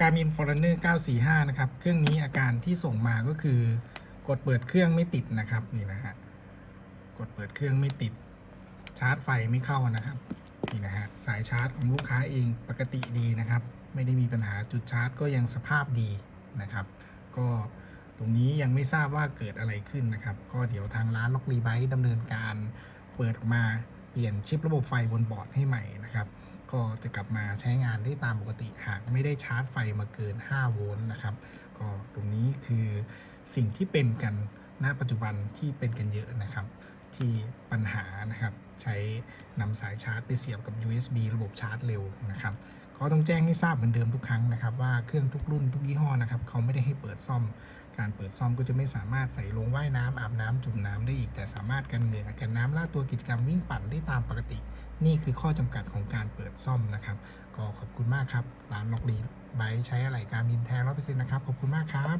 Garmin Forerunner 945 นะครับ เครื่องนี้อาการที่ส่งมาก็คือกดเปิดเครื่องไม่ติดนะครับนี่นะฮะกดเปิดเครื่องไม่ติด ชาร์จไฟไม่เข้านะครับนี่นะฮะสายชาร์จของลูกค้าเองปกติดีนะครับ ไม่ได้มีปัญหาจุดชาร์จก็ยังสภาพดีนะครับ ก็ตรงนี้ยังไม่ทราบว่าเกิดอะไรขึ้นนะครับ ก็เดี๋ยวทางร้านล็อกรีไบต์ดำเนินการเปิดออกมา เปลี่ยนชิประบบไฟบนบอร์ดให้ใหม่นะครับ ก็จะกลับมาใช้งานได้ตามปกติหากไม่ได้ชาร์จไฟมาเกิน 5 โวลต์นะครับ ก็ตรงนี้คือสิ่งที่เป็นกันณปัจจุบันที่เป็นกันเยอะนะครับ ที่ปัญหานะครับใช้นำสายชาร์จไปเสียบกับ USB ระบบชาร์จเร็วนะครับก็ต้องแจ้งให้ทราบเหมือนเดิมทุกครั้งนะครับ ว่าเครื่องทุกรุ่นทุกยี่ห้อนะครับเขาไม่ได้ให้เปิดซ่อม การเปิดซ่อมก็จะไม่สามารถใส่ลงว่ายน้ำอาบน้ำจุ่มน้ำได้อีก แต่สามารถกันเหงื่อกันน้ำล่าตัวกิจกรรมวิ่งปั่นได้ตามปกติ นี่คือข้อจำกัดของการเปิดซ่อมนะครับ ก็ขอบคุณมากครับร้านล็อกลีไบใช้อะไรการมินแท้ร้อยเปอร์เซ็นต์นะครับ ขอบคุณมากครับ